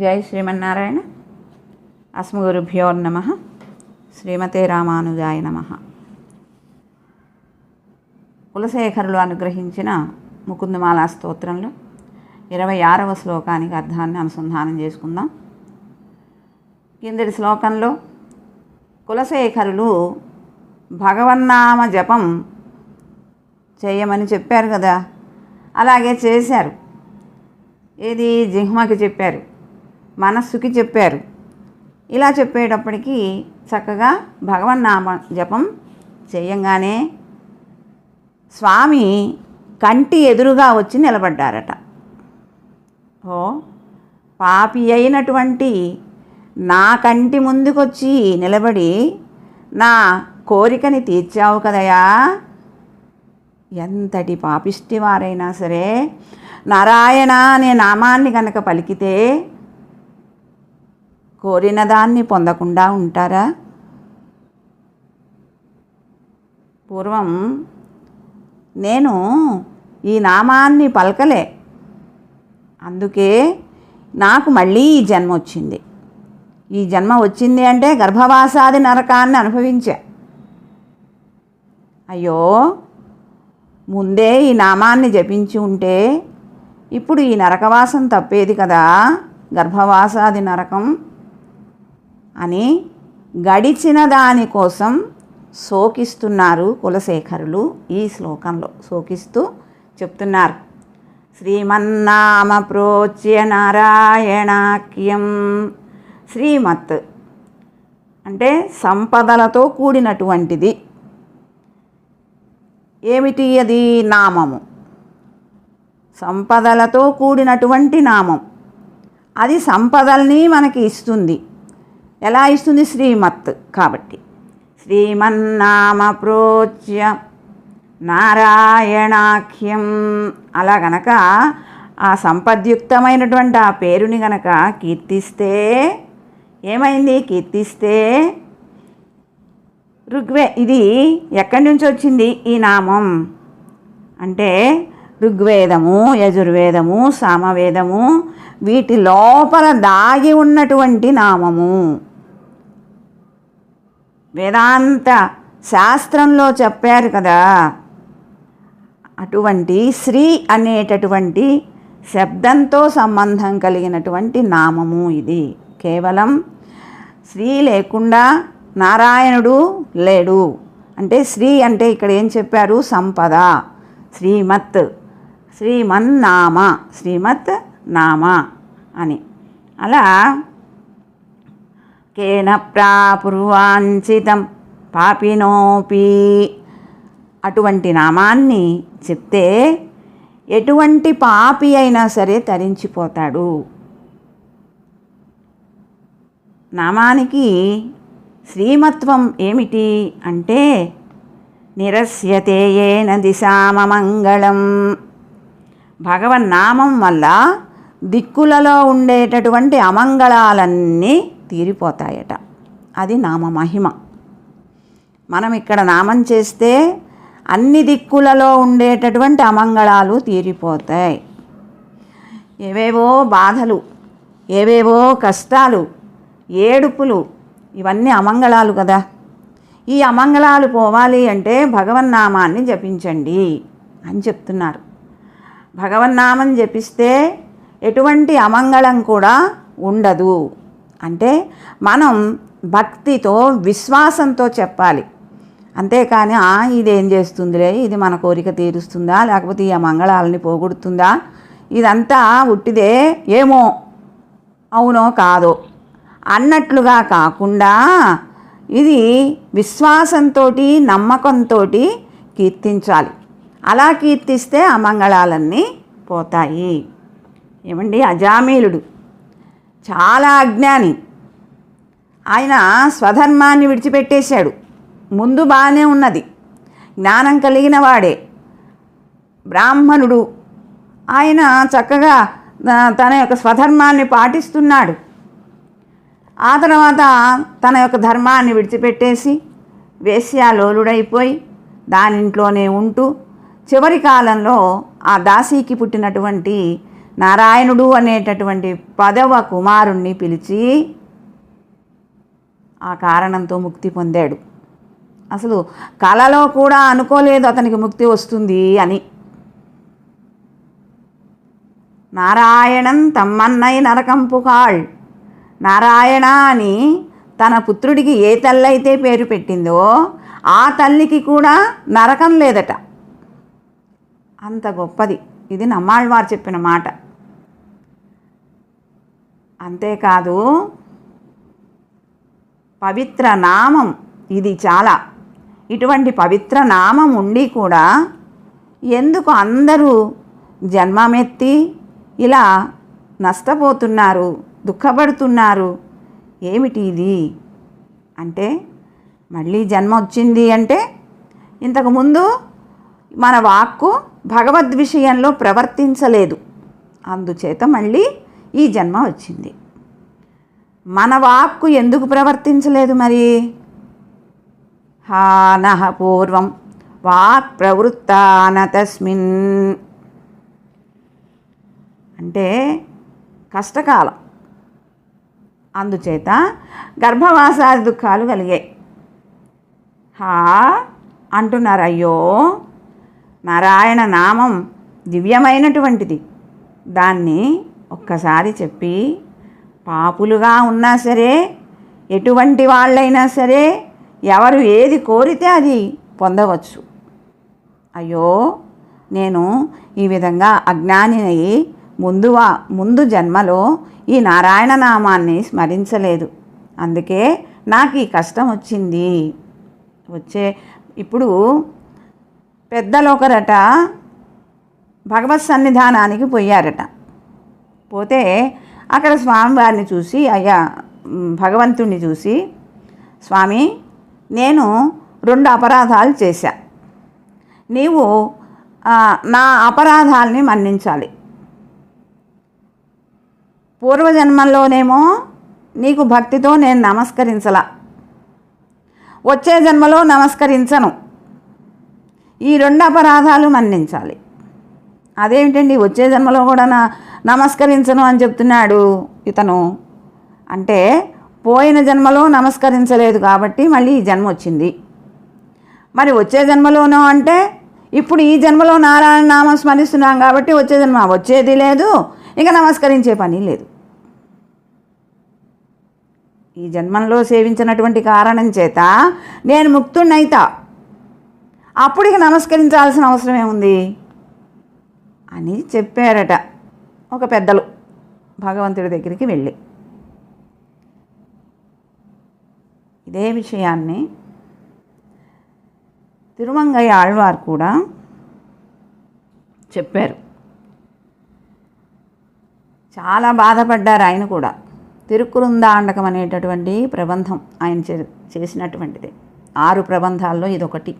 జై శ్రీమన్నారాయణ. అస్మగురుభ్యో నమ. శ్రీమతే రామానుజాయ నమ. కులశేఖరులు అనుగ్రహించిన ముకుందమాలా స్తోత్రంలో ఇరవై ఆరవ శ్లోకానికి అర్థాన్ని అనుసంధానం చేసుకుందాం. కిందటి శ్లోకంలో కులశేఖరులు భగవన్నామ జపం చేయమని చెప్పారు కదా. అలాగే చేశారు. ఏది జిహ్మకి చెప్పారు. మనస్సుకి చెప్పారు. ఇలా చెప్పేటప్పటికీ చక్కగా భగవన్నామ జపం చేయంగానే స్వామి కంటి ఎదురుగా వచ్చి నిలబడ్డారట. ఓ పాపి అయినటువంటి నా కంటి ముందుకొచ్చి నిలబడి నా కోరికని తీర్చావు కదయా? ఎంతటి పాపిష్టి వారైనా సరే నారాయణ అనే నామాన్ని కనుక పలికితే కోరిన దాన్ని పొందకుండా ఉంటారా? పూర్వం నేను ఈ నామాన్ని పలకలే. అందుకే నాకు మళ్ళీ ఈ జన్మ వచ్చింది. ఈ జన్మ వచ్చింది అంటే గర్భవాసాది నరకాన్ని అనుభవించా. అయ్యో ముందే ఈ నామాన్ని జపించి ఉంటే ఇప్పుడు ఈ నరకవాసం తప్పేది కదా? గర్భవాసాది నరకం అని గడిచిన దానికోసం శోకిస్తున్నారు కులశేఖరులు ఈ శ్లోకంలో. శోకిస్తూ చెప్తున్నారు. శ్రీమన్నామ ప్రోచ్య నారాయణాఖ్యం శ్రీమత్ అంటే సంపదలతో కూడినటువంటిది. ఏమిటి అది నామము? సంపదలతో కూడినటువంటి నామం. అది సంపదల్ని మనకి ఇస్తుంది. ఎలా ఇస్తుంది? శ్రీమత్ కాబట్టి. శ్రీమన్నామ ప్రోచ్య నారాయణాఖ్యం. అలా గనక ఆ సంపద్యుక్తమైనటువంటి ఆ పేరుని గనక కీర్తిస్తే ఏమైంది? కీర్తిస్తే ఋగ్వే ఇది ఎక్కడి నుంచి వచ్చింది? ఈ నామం. అంటే ఋగ్వేదము యజుర్వేదము సామవేదము వీటి లోపల దాగి ఉన్నటువంటి నామము. వేదాంత శాస్త్రంలో చెప్పారు కదా. అటువంటి శ్రీ అనేటటువంటి శబ్దంతో సంబంధం కలిగినటువంటి నామము ఇది. కేవలం శ్రీ లేకుండా నారాయణుడు లేడు. అంటే శ్రీ అంటే ఇక్కడ ఏం చెప్పారు? సంపద. శ్రీమత్. శ్రీమన్నామ. శ్రీమత్ నామ అని. అలా కేన ప్రాపుర్వాంఛితం పాపినోపి. అటువంటి నామాన్ని చెప్తే ఎటువంటి పాపి అయినా సరే తరించిపోతాడు. నామానికి శ్రీమత్వం ఏమిటి అంటే నిరస్యతే ఏన దిశామమంగళం భగవన్నామం వల్ల దిక్కులలో ఉండేటటువంటి అమంగళాలన్నీ తీరిపోతాయట. అది నామ మహిమ మనం ఇక్కడ నామం చేస్తే అన్ని దిక్కులలో ఉండేటటువంటి అమంగళాలు తీరిపోతాయి. ఏవేవో బాధలు ఏవేవో కష్టాలు ఏడుపులు ఇవన్నీ అమంగళాలు కదా. ఈ అమంగళాలు పోవాలి అంటే భగవన్నామాన్ని జపించండి అని చెప్తున్నారు. భగవన్నామం జపిస్తే ఎటువంటి అమంగళం కూడా ఉండదు. అంటే మనం భక్తితో విశ్వాసంతో చెప్పాలి. అంతేకాని ఇదేం చేస్తుందిలే ఇది మన కోరిక తీరుస్తుందా లేకపోతే ఈ మంగళాలని పోగొడుతుందా? ఇదంతా ఉట్టిదే ఏమో అవునో కాదో. అన్నట్లుగా కాకుండా ఇది విశ్వాసంతో నమ్మకంతో కీర్తించాలి. అలా కీర్తిస్తే ఆ మంగళాలన్నీ పోతాయి. ఏమండి? అజామీలుడు. చాలా అజ్ఞాని. ఆయన స్వధర్మాన్ని విడిచిపెట్టేశాడు. ముందు బాగానే ఉన్నది. జ్ఞానం కలిగిన వాడే. బ్రాహ్మణుడు. ఆయన చక్కగా తన యొక్క స్వధర్మాన్ని పాటిస్తున్నాడు. ఆ తర్వాత తన యొక్క ధర్మాన్ని విడిచిపెట్టేసి వేశ్యాలోలుడైపోయి దానింట్లోనే ఉంటూ చివరి కాలంలో ఆ దాసీకి పుట్టినటువంటి నారాయణుడు అనేటటువంటి పదవ కుమారుణ్ణి పిలిచి ఆ కారణంతో ముక్తి పొందాడు. అసలు కలలో కూడా అనుకోలేదు అతనికి ముక్తి వస్తుంది అని. నారాయణన్ తమ్మన్నై నరకంపుకాళ్ నారాయణ అని తన పుత్రుడికి ఏ తల్లి అయితే పేరు పెట్టిందో ఆ తల్లికి కూడా నరకం లేదట. అంత గొప్పది. ఇది నమ్మాళ్ళవారు చెప్పిన మాట. అంతేకాదు పవిత్ర నామం ఇది చాలా. ఇటువంటి పవిత్ర నామం ఉండి కూడా ఎందుకు అందరూ జన్మమెత్తి ఇలా నష్టపోతున్నారు దుఃఖపడుతున్నారు? ఏమిటి ఇది? అంటే మళ్ళీ జన్మ వచ్చింది అంటే ఇంతకుముందు మన వాక్కు భగవద్ విషయంలో ప్రవర్తించలేదు. అందుచేత మళ్ళీ ఈ జన్మ వచ్చింది. మన వాక్కు ఎందుకు ప్రవర్తించలేదు మరి? హానః పూర్వం వాక్ ప్రవృత్తాన తస్మిన్ అంటే కష్టకాలం. అందుచేత గర్భవాసాది దుఃఖాలు కలిగాయి. హా అంటున్నారు అయ్యో! నారాయణ నామం దివ్యమైనటువంటిది. దాన్ని ఒక్కసారి చెప్పి పాపులుగా ఉన్నా సరే ఎటువంటి వాళ్ళైనా సరే ఎవరు ఏది కోరితే అది పొందవచ్చు. అయ్యో నేను ఈ విధంగా అజ్ఞానినై ముందు ముందు జన్మలో ఈ నారాయణ నామాన్ని స్మరించలేదు. అందుకే నాకు ఈ కష్టం వచ్చింది. వచ్చే ఇప్పుడు పెద్దలు ఒకరట భగవత్ సన్నిధానానికి పోయారట. పోతే అక్కడ స్వామివారిని చూసి అయ్యా భగవంతుణ్ణి చూసి స్వామి నేను రెండు అపరాధాలు చేశా. నీవు నా అపరాధాల్ని మన్నించాలి. పూర్వజన్మల్లోనేమో నీకు భక్తితో నేను నమస్కరించలా. వచ్చే జన్మలో నమస్కరించను. ఈ రెండు అపరాధాలు మన్నించాలి. అదేమిటండి వచ్చే జన్మలో కూడా నా నమస్కరించను అని చెప్తున్నాడు ఇతను. అంటే పోయిన జన్మలో నమస్కరించలేదు కాబట్టి మళ్ళీ ఈ జన్మ వచ్చింది. మరి వచ్చే జన్మలోనో అంటే ఇప్పుడు ఈ జన్మలో నారాయణ నామం స్మరిస్తున్నాం కాబట్టి వచ్చే జన్మ వచ్చేది లేదు ఇంకా నమస్కరించే పని లేదు. ఈ జన్మంలో సేవించినటువంటి కారణం చేత నేను ముక్తుణ్ణైతా. అప్పుడు ఇక నమస్కరించాల్సిన అవసరం ఏముంది అని చెప్పారట ఒక పెద్దలు భగవంతుడి దగ్గరికి వెళ్ళి. ఇదే విషయాన్ని తిరుమంగయ్య ఆళ్వార్ కూడా చెప్పారు. చాలా బాధపడ్డారు ఆయన కూడా. తిరుక్కురుందాండకం అనేటటువంటి ప్రబంధం ఆయన చే- చేసినటువంటిది. ఆరు ప్రబంధాల్లో ఇదొకటి.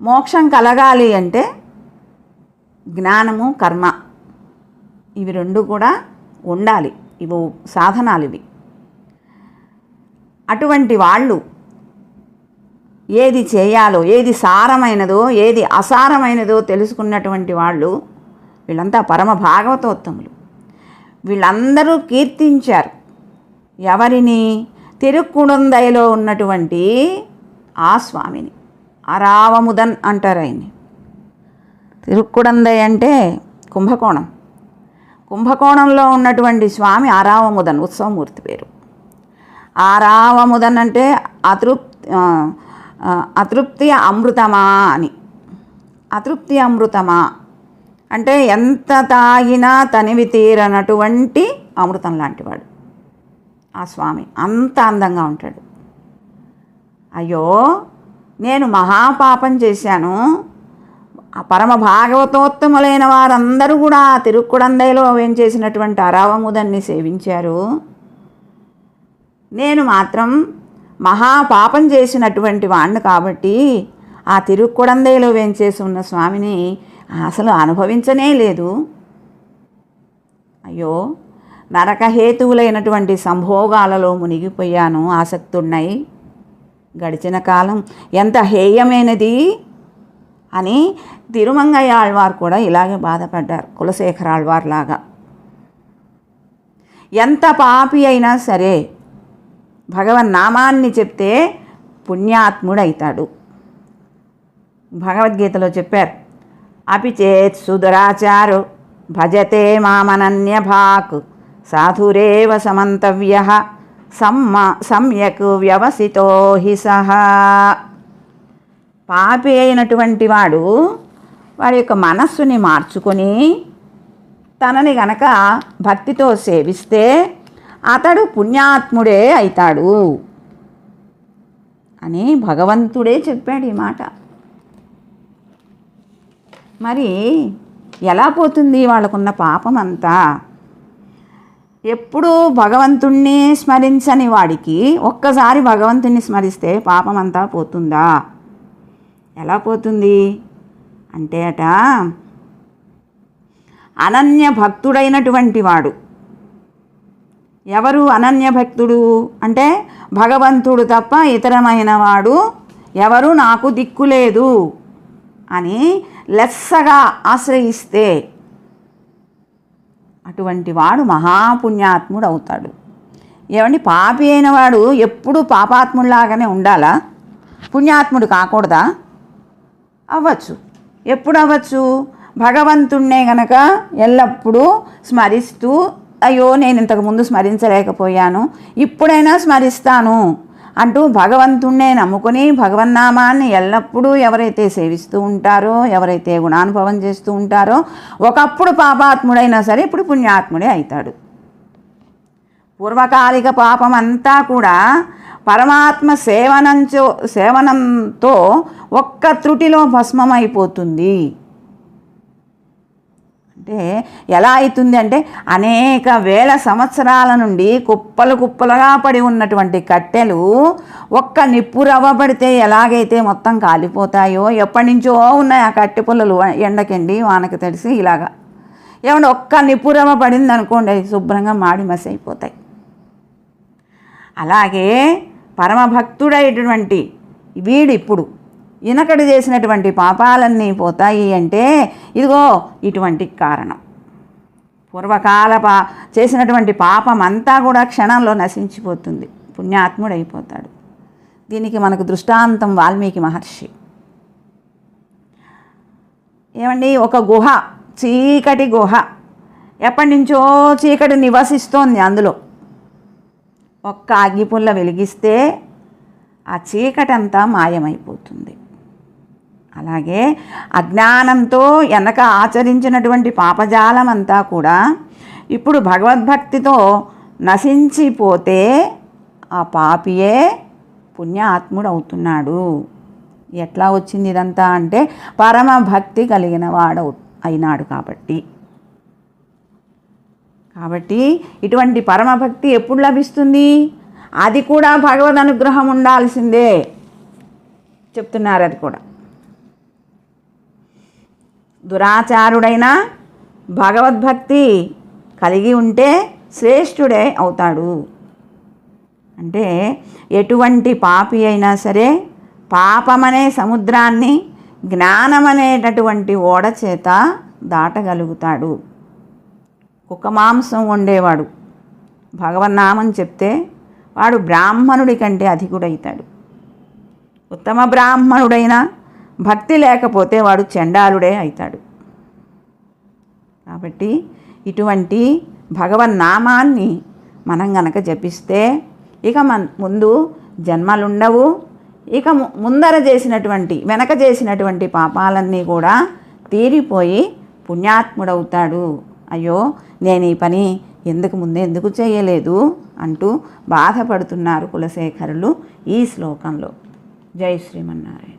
మోక్షం కలగాలి అంటే జ్ఞానము కర్మ. ఇవి రెండు కూడా ఉండాలి. ఇవి సాధనాలు ఇవి అటువంటి వాళ్ళు ఏది చేయాలో ఏది సారమైనదో ఏది అసారమైనదో తెలుసుకున్నటువంటి వాళ్ళు వీళ్ళంతా పరమ భాగవతోత్తములు. వీళ్ళందరూ కీర్తించారు. ఎవరిని? తిరుక్కుడుందయలో ఉన్నటువంటి ఆ స్వామిని. అరావముదన్ అంటారు ఆయన్ని. తిరుక్కుడందై అంటే కుంభకోణం. కుంభకోణంలో ఉన్నటువంటి స్వామి ఆరావముదన్ ఉత్సవమూర్తి పేరు. ఆరావముదన్ అంటే అతృప్తి అతృప్తి అమృతమా అని. అతృప్తి అమృతమా అంటే ఎంత తాగినా తనివి తీరనటువంటి అమృతం లాంటివాడు ఆ స్వామి. అంత అందంగా ఉంటాడు. అయ్యో నేను మహాపాపం చేశాను. ఆ పరమ భాగవతోత్తములైన వారందరూ కూడా తిరుక్కుడందైలో వేయించేసినటువంటి చేసినటువంటి అరావముదన్ని సేవించారు. నేను మాత్రం మహాపాపం చేసినటువంటి వాణ్ణి కాబట్టి ఆ తిరుక్కుడందైలో వేంచేసి ఉన్న స్వామిని అసలు అనుభవించనే లేదు. అయ్యో నరకహేతువులైనటువంటి సంభోగాలలో మునిగిపోయాను ఆసక్తున్నై గడిచిన కాలం ఎంత హేయమైనది. అని తిరుమంగయ్య ఆళ్వారు కూడా ఇలాగే బాధపడ్డారు. కులశేఖర ఆళ్వార్ లాగా ఎంత పాపి అయినా సరే భగవన్ నామాన్ని చెప్తే పుణ్యాత్ముడైతాడు. భగవద్గీతలో చెప్పారు అపి చేత్ భజతే మామనన్య భాక్ సాధురేవ సమంతవ్య సమ్మ సమ్యక్ వ్యవసితో హి సహా. పాపి అయినటువంటి వాడు వాడి యొక్క మనస్సుని మార్చుకొని తనని గనక భక్తితో సేవిస్తే అతడు పుణ్యాత్ముడే అవుతాడు అని భగవంతుడే చెప్పాడు ఈ మాట. మరి ఎలా పోతుంది వాళ్ళకున్న పాపం అంతా ఎప్పుడూ భగవంతుణ్ణి స్మరించని వాడికి ఒక్కసారి భగవంతుణ్ణి స్మరిస్తే పాపం అంతా పోతుందా? ఎలా పోతుంది? అంటే అట అనన్య భక్తుడైనటువంటి వాడు. ఎవరు అనన్య భక్తుడు? అంటే భగవంతుడు తప్ప ఇతరమైన వాడు ఎవరు నాకు దిక్కులేదు అని లెస్సగా ఆశ్రయిస్తే అటువంటి వాడు మహాపుణ్యాత్ముడు అవుతాడు ఏమండి పాపి అయిన వాడు ఎప్పుడు పాపాత్ముడిలాగానే ఉండాలా? పుణ్యాత్ముడు కాకూడదా? అవ్వచ్చు. ఎప్పుడు అవ్వచ్చు? భగవంతుణ్ణే గనక ఎల్లప్పుడూ స్మరిస్తూ అయ్యో నేను ఇంతకుముందు స్మరించలేకపోయాను ఇప్పుడైనా స్మరిస్తాను అంటూ భగవంతుణ్ణే నమ్ముకొని భగవన్నామాన్ని ఎల్లప్పుడూ ఎవరైతే సేవిస్తూ ఉంటారో ఎవరైతే గుణానుభవం చేస్తూ ఉంటారో ఒకప్పుడు పాపాత్ముడైనా సరే ఇప్పుడు పుణ్యాత్ముడే అవుతాడు. పూర్వకాలిక పాపం అంతా కూడా పరమాత్మ సేవనంచో సేవనంతో ఒక్క త్రుటిలో భస్మమైపోతుంది. అంటే ఎలా అవుతుంది అంటే అనేక వేల సంవత్సరాల నుండి కుప్పలు కుప్పలుగా పడి ఉన్నటువంటి కట్టెలు ఒక్క నిప్పు రవ్వ పడితే ఎలాగైతే మొత్తం కాలిపోతాయో ఎప్పటి నుంచో ఉన్నాయి ఆ కట్టె పుల్లలు ఎండకెండి వానకి తడిసి ఇలాగా. ఏమంటే ఒక్క నిప్పు రవ్వ పడింది అనుకోండి అది శుభ్రంగా మాడి మసి అయిపోతాయి అలాగే పరమభక్తుడైనటువంటి వీడిప్పుడు ఇనకడు చేసినటువంటి పాపాలన్నీ పోతాయి అంటే ఇదిగో ఇటువంటి కారణం. పూర్వకాల పా చేసినటువంటి పాపం అంతా కూడా క్షణంలో నశించిపోతుంది. పుణ్యాత్ముడైపోతాడు. దీనికి మనకు దృష్టాంతం వాల్మీకి మహర్షి. ఏమండి? ఒక గుహ చీకటి గుహ. ఎప్పటి నుంచో చీకటి నివసిస్తోంది అందులో. ఒక్క అగ్గిపుల్ల వెలిగిస్తే ఆ చీకటంతా మాయమైపోతుంది. అలాగే అజ్ఞానంతో వెనక ఆచరించినటువంటి పాపజాలం అంతా కూడా ఇప్పుడు భగవద్భక్తితో నశించిపోతే ఆ పాపియే పుణ్యాత్ముడు అవుతున్నాడు ఎట్లా వచ్చింది ఇదంతా అంటే పరమ భక్తి కలిగిన వాడు అయినాడు కాబట్టి. కాబట్టి ఇటువంటి పరమభక్తి ఎప్పుడు లభిస్తుంది? అది కూడా భగవద్ అనుగ్రహం ఉండాల్సిందే. చెప్తున్నారు అది కూడా. దురాచారుడైన భగవద్భక్తి కలిగి ఉంటే శ్రేష్ఠుడే అవుతాడు. అంటే ఎటువంటి పాపి అయినా సరే పాపమనే సముద్రాన్ని జ్ఞానమనేటటువంటి ఓడ చేత దాటగలుగుతాడు. కుక్క మాంసం వండేవాడు. భగవన్నామం చెప్తే వాడు బ్రాహ్మణుడి కంటే అధికుడైతాడు. ఉత్తమ బ్రాహ్మణుడైనా భక్తి లేకపోతే వాడు చండాలుడే అవుతాడు కాబట్టి ఇటువంటి భగవన్నామాన్ని మనం గనక జపిస్తే ఇక మన ముందు జన్మలుండవు. ఇక ముందర చేసినటువంటి వెనక చేసినటువంటి పాపాలన్నీ కూడా తీరిపోయి పుణ్యాత్ముడవుతాడు. అయ్యో నేను ఈ పని ఎందుకు ముందే ఎందుకు చేయలేదు అంటూ బాధపడుతున్నారు కులశేఖరులు ఈ శ్లోకంలో. జై శ్రీమన్నారాయణ.